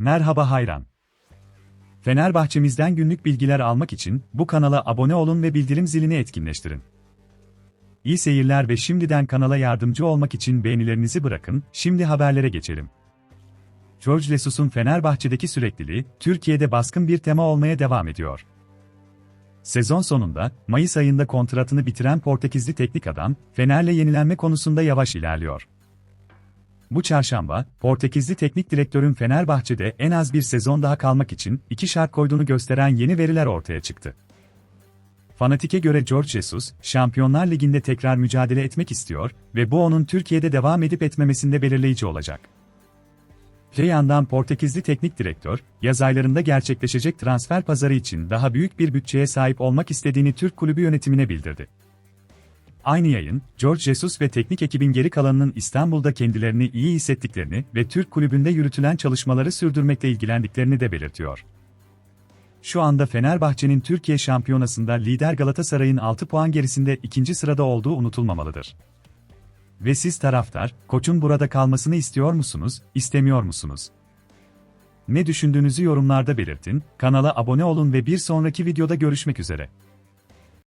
Merhaba hayran. Fenerbahçemizden günlük bilgiler almak için bu kanala abone olun ve bildirim zilini etkinleştirin. İyi seyirler ve şimdiden kanala yardımcı olmak için beğenilerinizi bırakın, şimdi haberlere geçelim. George Jesus'un Fenerbahçe'deki sürekliliği, Türkiye'de baskın bir tema olmaya devam ediyor. Sezon sonunda, Mayıs ayında kontratını bitiren Portekizli teknik adam, Fener'le yenilenme konusunda yavaş ilerliyor. Bu çarşamba, Portekizli teknik direktörün Fenerbahçe'de en az bir sezon daha kalmak için iki şart koyduğunu gösteren yeni veriler ortaya çıktı. Fanatik'e göre George Jesus, Şampiyonlar Ligi'nde tekrar mücadele etmek istiyor ve bu onun Türkiye'de devam edip etmemesinde belirleyici olacak. Öte yandan Portekizli teknik direktör, yaz aylarında gerçekleşecek transfer pazarı için daha büyük bir bütçeye sahip olmak istediğini Türk kulübü yönetimine bildirdi. Aynı yayın, George Jesus ve teknik ekibin geri kalanının İstanbul'da kendilerini iyi hissettiklerini ve Türk kulübünde yürütülen çalışmaları sürdürmekle ilgilendiklerini de belirtiyor. Şu anda Fenerbahçe'nin Türkiye Şampiyonası'nda lider Galatasaray'ın 6 puan gerisinde ikinci sırada olduğu unutulmamalıdır. Ve siz taraftar, koçun burada kalmasını istiyor musunuz, istemiyor musunuz? Ne düşündüğünüzü yorumlarda belirtin, kanala abone olun ve bir sonraki videoda görüşmek üzere.